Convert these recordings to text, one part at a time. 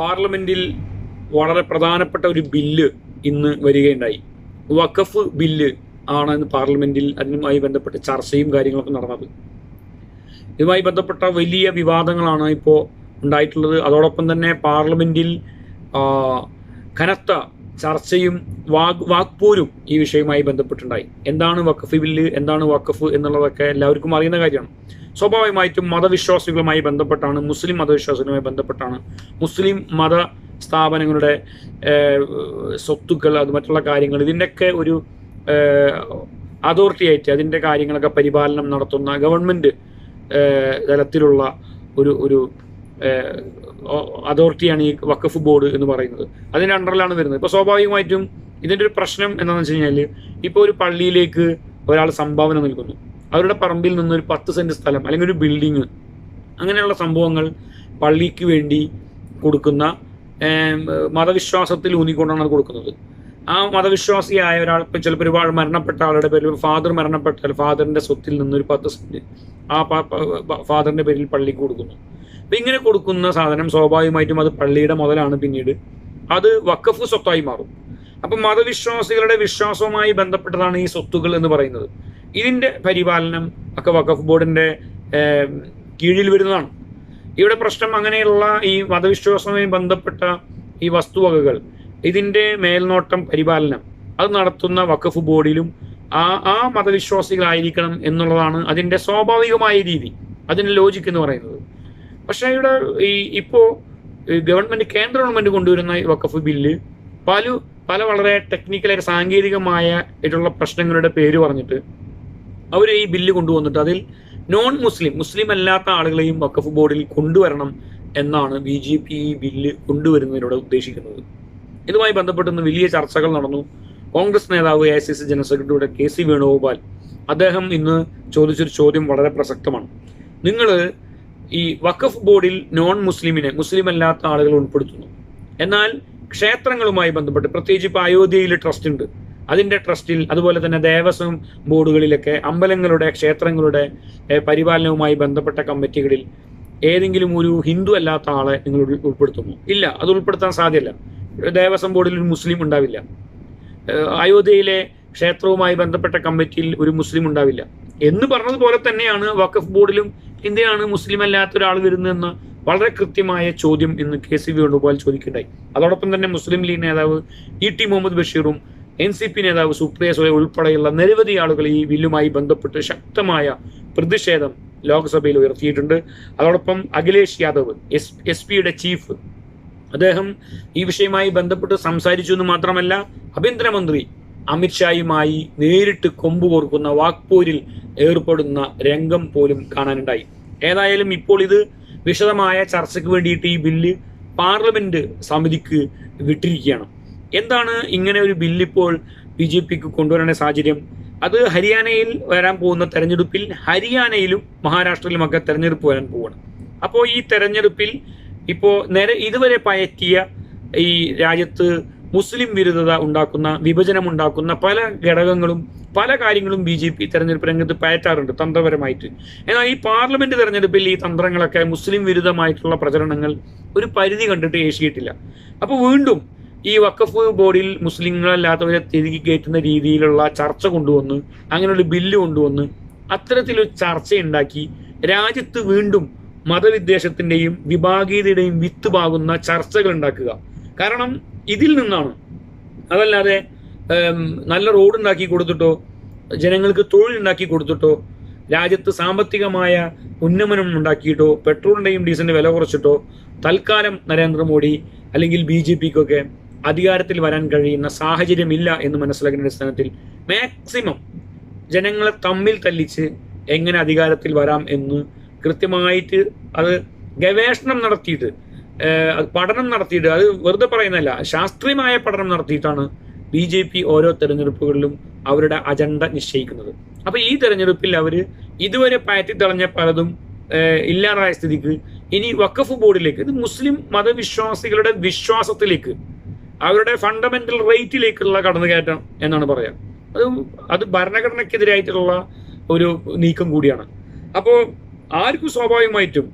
പാർലമെന്റിൽ വളരെ പ്രധാനപ്പെട്ട ഒരു ബില്ല് ഇന്ന് വരികയുണ്ടായി. വഖഫ് ബില്ല് ആണ് ഇന്ന് പാർലമെന്റിൽ അതിനുമായി ബന്ധപ്പെട്ട ചർച്ചയും കാര്യങ്ങളൊക്കെ നടന്നത്. ഇതുമായി ബന്ധപ്പെട്ട വലിയ വിവാദങ്ങളാണ് ഇപ്പോൾ ഉണ്ടായിട്ടുള്ളത്. അതോടൊപ്പം തന്നെ പാർലമെന്റിൽ കനത്ത ചർച്ചയും വാഗ് വാക്പോരും ഈ വിഷയവുമായി ബന്ധപ്പെട്ടുണ്ടായി. എന്താണ് വഖഫ് ബില്ല്? എന്താണ് വഖഫ് എന്നുള്ളതൊക്കെ എല്ലാവർക്കും അറിയുന്ന കാര്യമാണ്. സ്വാഭാവികമായിട്ടും മതവിശ്വാസികളുമായി ബന്ധപ്പെട്ടാണ് മുസ്ലിം മതവിശ്വാസികളുമായി ബന്ധപ്പെട്ടാണ്. മുസ്ലിം മത സ്ഥാപനങ്ങളുടെ സ്വത്തുക്കൾ അത് മറ്റുള്ള കാര്യങ്ങൾ ഇതിന്റെയൊക്കെ ഒരു അതോറിറ്റി ആയിട്ട് അതിന്റെ കാര്യങ്ങളൊക്കെ പരിപാലനം നടത്തുന്ന ഗവൺമെന്റ് തലത്തിലുള്ള ഒരു ഒരു അതോറിറ്റിയാണ് ഈ വഖഫ് ബോർഡ് എന്ന് പറയുന്നത്. അതിന്റെ അണ്ടറിലാണ് വരുന്നത്. ഇപ്പോൾ സ്വാഭാവികമായിട്ടും ഇതിന്റെ ഒരു പ്രശ്നം എന്താണെന്ന് വെച്ച് കഴിഞ്ഞാൽ ഇപ്പോൾ ഒരു പള്ളിയിലേക്ക് ഒരാൾ സംഭാവന നൽകുന്നു. അവരുടെ പറമ്പിൽ നിന്ന് ഒരു പത്ത് സെന്റ് സ്ഥലം അല്ലെങ്കിൽ ഒരു ബിൽഡിങ് അങ്ങനെയുള്ള സംഭവങ്ങൾ പള്ളിക്ക് വേണ്ടി കൊടുക്കുന്ന മതവിശ്വാസത്തിൽ ഊന്നിക്കൊണ്ടാണ് അത് കൊടുക്കുന്നത്. ആ മതവിശ്വാസിയായ ഒരാൾ ഇപ്പം ചിലപ്പോൾ ഒരുപാട് മരണപ്പെട്ട ആളുടെ പേരിൽ ഫാദർ മരണപ്പെട്ടാൽ ഫാദറിന്റെ സ്വത്തിൽ നിന്ന് ഒരു പത്ത് സെന്റ് ആ ഫാദറിന്റെ പേരിൽ പള്ളിക്ക് കൊടുക്കുന്നു. അപ്പം ഇങ്ങനെ കൊടുക്കുന്ന സാധനം സ്വാഭാവികമായിട്ടും അത് പള്ളിയുടെ മുതലാണ് പിന്നീട്. അത് വക്കഫ് സ്വത്തായി മാറും. അപ്പം മതവിശ്വാസികളുടെ വിശ്വാസവുമായി ബന്ധപ്പെട്ടതാണ് ഈ സ്വത്തുകൾ എന്ന് പറയുന്നത്. ഇതിന്റെ പരിപാലനം ഒക്കെ വഖഫ് ബോർഡിന്റെ കീഴിൽ വരുന്നതാണ്. ഇവിടെ പ്രശ്നം അങ്ങനെയുള്ള ഈ മതവിശ്വാസവുമായി ബന്ധപ്പെട്ട ഈ വസ്തുവകകൾ ഇതിന്റെ മേൽനോട്ടം പരിപാലനം അത് നടത്തുന്ന വഖഫ് ബോർഡിലും ആ ആ മതവിശ്വാസികളായിരിക്കണം എന്നുള്ളതാണ് അതിന്റെ സ്വാഭാവികമായ രീതി അതിന്റെ ലോജിക്ക് എന്ന് പറയുന്നത്. പക്ഷേ ഇവിടെ ഈ ഇപ്പോൾ ഗവൺമെന്റ് കേന്ദ്ര ഗവൺമെന്റ് കൊണ്ടുവരുന്ന ഈ വഖഫ് ബില്ല് പല പല വളരെ ടെക്നിക്കലായിട്ട് സാങ്കേതികമായ ആയിട്ടുള്ള പ്രശ്നങ്ങളുടെ പേര് പറഞ്ഞിട്ട് അവർ ഈ ബില്ല് കൊണ്ടുവന്നിട്ട് അതിൽ നോൺ മുസ്ലിം മുസ്ലിം അല്ലാത്ത ആളുകളെയും വഖഫ് ബോർഡിൽ കൊണ്ടുവരണം എന്നാണ് ബി ജെ പി ഈ ബില്ല് കൊണ്ടുവരുന്നതിലൂടെ ഉദ്ദേശിക്കുന്നത്. ഇതുമായി ബന്ധപ്പെട്ട് ഇന്ന് വലിയ ചർച്ചകൾ നടന്നു. കോൺഗ്രസ് നേതാവ് എ സി സി ജനറൽ സെക്രട്ടറിയുടെ കെ സി വേണുഗോപാൽ. അദ്ദേഹം ഇന്ന് ചോദിച്ചൊരു ചോദ്യം വളരെ പ്രസക്തമാണ്. നിങ്ങൾ ഈ വഖഫ് ബോർഡിൽ നോൺ മുസ്ലിമിനെ മുസ്ലിം അല്ലാത്ത ആളുകൾ ഉൾപ്പെടുത്തുന്നു. എന്നാൽ ക്ഷേത്രങ്ങളുമായി ബന്ധപ്പെട്ട് പ്രത്യേകിച്ച് ഇപ്പോൾ അയോധ്യയിൽ ട്രസ്റ്റ് ഉണ്ട്. അതിന്റെ ട്രസ്റ്റിൽ അതുപോലെ തന്നെ ദേവസ്വം ബോർഡുകളിലൊക്കെ അമ്പലങ്ങളുടെ ക്ഷേത്രങ്ങളുടെ പരിപാലനവുമായി ബന്ധപ്പെട്ട കമ്മിറ്റികളിൽ ഏതെങ്കിലും ഒരു ഹിന്ദു അല്ലാത്ത ആളെ നിങ്ങൾ ഉൾ- ഉൾപ്പെടുത്തുന്നു ഇല്ല അത് ഉൾപ്പെടുത്താൻ സാധ്യമല്ല ദേവസ്വം ബോർഡിൽ ഒരു മുസ്ലിം ഉണ്ടാവില്ല. അയോധ്യയിലെ ക്ഷേത്രവുമായി ബന്ധപ്പെട്ട കമ്മിറ്റിയിൽ ഒരു മുസ്ലിം ഉണ്ടാവില്ല. എന്ന് പറഞ്ഞതുപോലെ തന്നെയാണ് വഖഫ് ബോർഡിലും എന്തിനാണ് മുസ്ലിം അല്ലാത്ത ഒരാൾ വരുന്നതെന്ന വളരെ കൃത്യമായ ചോദ്യം ഇന്ന് കെ സി വേണുഗോപാൽ ചോദിക്കുകയുണ്ടായി. അതോടൊപ്പം തന്നെ മുസ്ലിം ലീഗ് നേതാവ് ഇ ടി മുഹമ്മദ് ബഷീറും എൻ സി പി നേതാവ് സുപ്രിയ സുലെ ഉൾപ്പെടെയുള്ള നിരവധി ആളുകൾ ഈ ബില്ലുമായി ബന്ധപ്പെട്ട് ശക്തമായ പ്രതിഷേധം ലോക്സഭയിൽ ഉയർത്തിയിട്ടുണ്ട്. അതോടൊപ്പം അഖിലേഷ് യാദവ് എസ് എസ് പിയുടെ ചീഫ് അദ്ദേഹം ഈ വിഷയവുമായി ബന്ധപ്പെട്ട് സംസാരിച്ചു എന്ന് മാത്രമല്ല ആഭ്യന്തരമന്ത്രി അമിത്ഷായുമായി നേരിട്ട് കൊമ്പുകോർക്കുന്ന കോർക്കുന്ന വാക്പോരിൽ ഏർപ്പെടുന്ന രംഗം പോലും കാണാനുണ്ടായി. ഏതായാലും ഇപ്പോൾ ഇത് വിശദമായ ചർച്ചയ്ക്ക് വേണ്ടിയിട്ട് ഈ ബില്ല് പാർലമെന്റ് സമിതിക്ക് വിട്ടിരിക്കുകയാണ്. എന്താണ് ഇങ്ങനെ ഒരു ബില്ല് ഇപ്പോൾ ബി ജെ പിക്ക് കൊണ്ടുവരേണ്ട സാഹചര്യം? അത് ഹരിയാനയിൽ വരാൻ പോകുന്ന തെരഞ്ഞെടുപ്പിൽ ഹരിയാനയിലും മഹാരാഷ്ട്രയിലുമൊക്കെ തെരഞ്ഞെടുപ്പ് വരാൻ പോവണം. അപ്പോൾ ഈ തെരഞ്ഞെടുപ്പിൽ ഇപ്പോൾ നേരെ ഇതുവരെ പയറ്റിയ ഈ രാജ്യത്ത് മുസ്ലിം വിരുദ്ധത ഉണ്ടാക്കുന്ന വിഭജനം ഉണ്ടാക്കുന്ന പല ഘടകങ്ങളും പല കാര്യങ്ങളും ബി ജെ പി തെരഞ്ഞെടുപ്പ് രംഗത്ത് പയറ്റാറുണ്ട് തന്ത്രപരമായിട്ട്. എന്നാൽ ഈ പാർലമെന്റ് തെരഞ്ഞെടുപ്പിൽ ഈ തന്ത്രങ്ങളൊക്കെ മുസ്ലിം വിരുദ്ധമായിട്ടുള്ള പ്രചരണങ്ങൾ ഒരു പരിധി കണ്ടിട്ട് ഏഷ്യയിട്ടില്ല അപ്പോൾ വീണ്ടും ഈ വക്കഫ് ബോർഡിൽ മുസ്ലിങ്ങളല്ലാത്തവരെ തിരികെ കയറ്റുന്ന രീതിയിലുള്ള ചർച്ച കൊണ്ടുവന്ന് അങ്ങനെ ഒരു ബില്ല് കൊണ്ടുവന്ന് അത്തരത്തിലൊരു ചർച്ചയുണ്ടാക്കി രാജ്യത്ത് വീണ്ടും മതവിദ്വേഷത്തിന്റെയും വിഭാഗീയതയുടെയും വിത്ത് പാകുന്ന ചർച്ചകൾ ഉണ്ടാക്കുക. കാരണം ഇതിൽ നിന്നാണ്. അതല്ലാതെ നല്ല റോഡ് ഉണ്ടാക്കി കൊടുത്തിട്ടോ ജനങ്ങൾക്ക് തൊഴിലുണ്ടാക്കി കൊടുത്തിട്ടോ രാജ്യത്ത് സാമ്പത്തികമായ ഉന്നമനം ഉണ്ടാക്കിയിട്ടോ പെട്രോളിന്റെയും ഡീസലിന്റെ വില കുറച്ചിട്ടോ തൽക്കാലം നരേന്ദ്രമോദി അല്ലെങ്കിൽ ബി ജെ പിക്കൊക്കെ അധികാരത്തിൽ വരാൻ കഴിയുന്ന സാഹചര്യമില്ല എന്ന് മനസ്സിലാക്കുന്ന അടിസ്ഥാനത്തിൽ മാക്സിമം ജനങ്ങളെ തമ്മിൽ തല്ലിച്ച് എങ്ങനെ അധികാരത്തിൽ വരാം എന്ന് കൃത്യമായിട്ട് അത് ഗവേഷണം നടത്തിയിട്ട് പഠനം നടത്തിയിട്ട് അത് വെറുതെ പറയുന്നതല്ല ശാസ്ത്രീയമായ പഠനം നടത്തിയിട്ടാണ് ബി ജെ പി ഓരോ തെരഞ്ഞെടുപ്പുകളിലും അവരുടെ അജണ്ട നിശ്ചയിക്കുന്നത്. അപ്പൊ ഈ തെരഞ്ഞെടുപ്പിൽ അവർ ഇതുവരെ പയറ്റി തളഞ്ഞ പലതും ഇല്ലാതായ സ്ഥിതിക്ക് ഇനി വഖഫ് ബോർഡിലേക്ക് ഇത് മുസ്ലിം മതവിശ്വാസികളുടെ വിശ്വാസത്തിലേക്ക് അവരുടെ ഫണ്ടമെന്റൽ റൈറ്റിലേക്കുള്ള കടന്നുകയറ്റം എന്നാണ് പറയാം. അത് അത് ഭരണഘടനയ്ക്കെതിരായിട്ടുള്ള ഒരു നീക്കം കൂടിയാണ്. അപ്പോൾ ആർക്കും സ്വാഭാവികമായിട്ടും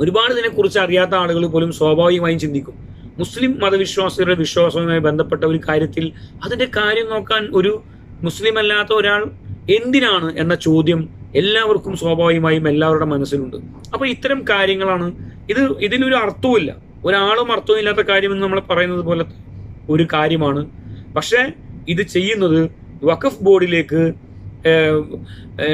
ഒരുപാട് ഇതിനെക്കുറിച്ച് അറിയാത്ത ആളുകൾ പോലും സ്വാഭാവികമായും ചിന്തിക്കും. മുസ്ലിം മതവിശ്വാസികളുടെ വിശ്വാസവുമായി ബന്ധപ്പെട്ട ഒരു കാര്യത്തിൽ അതിന്റെ കാര്യം നോക്കാൻ ഒരു മുസ്ലിം അല്ലാത്ത ഒരാൾ എന്തിനാണ് എന്ന ചോദ്യം എല്ലാവർക്കും സ്വാഭാവികമായും എല്ലാവരുടെ മനസ്സിലുണ്ട്. അപ്പോൾ ഇത്തരം കാര്യങ്ങളാണ്. ഇത് ഇതിനൊരു അർത്ഥവുമില്ല. ഒരാളും അർത്ഥമില്ലാത്ത കാര്യമെന്ന് നമ്മൾ പറയുന്നത് പോലത്തെ ഒരു കാര്യമാണ്. പക്ഷേ ഇത് ചെയ്യുന്നത് വഖഫ് ബോർഡിലേക്ക്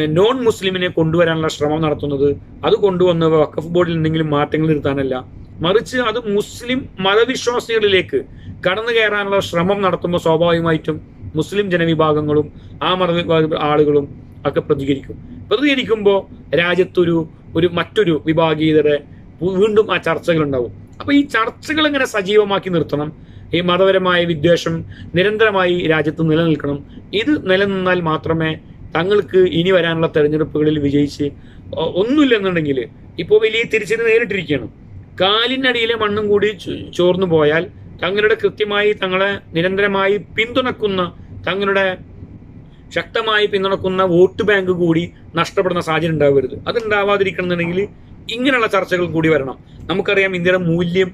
നോൺ മുസ്ലിമിനെ കൊണ്ടുവരാനുള്ള ശ്രമം നടത്തുന്നത്. അത് കൊണ്ടുവന്ന് വഖഫ് ബോർഡിൽ എന്തെങ്കിലും മാറ്റങ്ങൾ വരുത്താനല്ല. മറിച്ച് അത് മുസ്ലിം മതവിശ്വാസികളിലേക്ക് കടന്നു കയറാനുള്ള ശ്രമം നടത്തുമ്പോൾ സ്വാഭാവികമായിട്ടും മുസ്ലിം ജനവിഭാഗങ്ങളും ആ മത ആളുകളും ഒക്കെ പ്രതികരിക്കും. പ്രതികരിക്കുമ്പോൾ രാജ്യത്തൊരു ഒരു മറ്റൊരു വിഭാഗീയതയുടെ വീണ്ടും ആ ചർച്ചകൾ ഉണ്ടാവും അപ്പൊ ഈ ചർച്ചകൾ ഇങ്ങനെ സജീവമാക്കി നിർത്തണം? ഈ മതപരമായ വിദ്വേഷം നിരന്തരമായി രാജ്യത്ത് നിലനിൽക്കണം. ഇത് നിലനിന്നാൽ മാത്രമേ തങ്ങൾക്ക് ഇനി വരാനുള്ള തെരഞ്ഞെടുപ്പുകളിൽ വിജയിച്ച് ഒന്നുമില്ലെന്നുണ്ടെങ്കിൽ ഇപ്പോൾ വലിയ തിരിച്ചടി നേരിട്ടിരിക്കുകയാണ്. കാലിനടിയിലെ മണ്ണും കൂടി ചോർന്നു പോയാൽ തങ്ങളുടെ കൃത്യമായി തങ്ങളെ നിരന്തരമായി പിന്തുണക്കുന്ന തങ്ങളുടെ ശക്തമായി പിന്തുണക്കുന്ന വോട്ട് ബാങ്ക് കൂടി നഷ്ടപ്പെടുന്ന സാഹചര്യം ഉണ്ടാവരുത്. അത് ഉണ്ടാവാതിരിക്കണമെന്നുണ്ടെങ്കിൽ ഇങ്ങനെയുള്ള ചർച്ചകൾ കൂടി വരണം. നമുക്കറിയാം ഇന്ത്യയുടെ മൂല്യം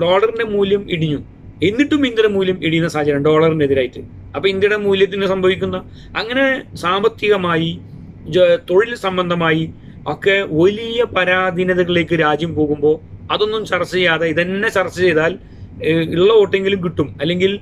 ഡോളറിന്റെ മൂല്യം ഇടിഞ്ഞു. എന്നിട്ടും ഇന്ത്യയുടെ മൂല്യം ഇടിയുന്ന സാഹചര്യം ഡോളറിനെതിരായിട്ട്. അപ്പൊ ഇന്ത്യയുടെ മൂല്യത്തിന് സംഭവിക്കുന്ന അങ്ങനെ സാമ്പത്തികമായി തൊഴിൽ സംബന്ധമായി ഒക്കെ വലിയ പരാധീനതകളിലേക്ക് രാജ്യം പോകുമ്പോൾ അതൊന്നും ചർച്ച ചെയ്യാതെ ഇതന്നെ ചർച്ച ചെയ്താൽ ഉള്ള വോട്ടെങ്കിലും കിട്ടും. അല്ലെങ്കിൽ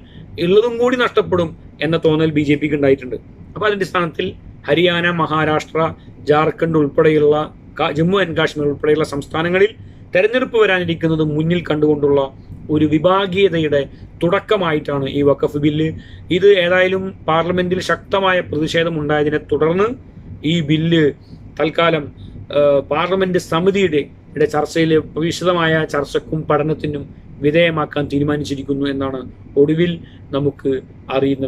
ഉള്ളതും കൂടി നഷ്ടപ്പെടും എന്ന തോന്നൽ ബി ജെ പിക്ക് ഉണ്ടായിട്ടുണ്ട്. അപ്പൊ അതിന്റെ സ്ഥാനത്തിൽ ഹരിയാന മഹാരാഷ്ട്ര ജാർഖണ്ഡ് ഉൾപ്പെടെയുള്ള ജമ്മു ആൻഡ് കാശ്മീർ ഉൾപ്പെടെയുള്ള സംസ്ഥാനങ്ങളിൽ തെരഞ്ഞെടുപ്പ് വരാനിരിക്കുന്നത് മുന്നിൽ കണ്ടുകൊണ്ടുള്ള ഒരു വിഭാഗീയതയുടെ തുടക്കമായിട്ടാണ് ഈ വഖഫ് ബില്ല്. ഇത് ഏതായാലും പാർലമെന്റിൽ ശക്തമായ പ്രതിഷേധം ഉണ്ടായതിനെ തുടർന്ന് ഈ ബില്ല് തൽക്കാലം പാർലമെന്റ് സമിതിയുടെ ചർച്ചയിലെ വിശദമായ ചർച്ചക്കും പഠനത്തിനും വിധേയമാക്കാൻ തീരുമാനിച്ചിരിക്കുന്നു എന്നാണ് ഒടുവിൽ നമുക്ക് അറിയുന്ന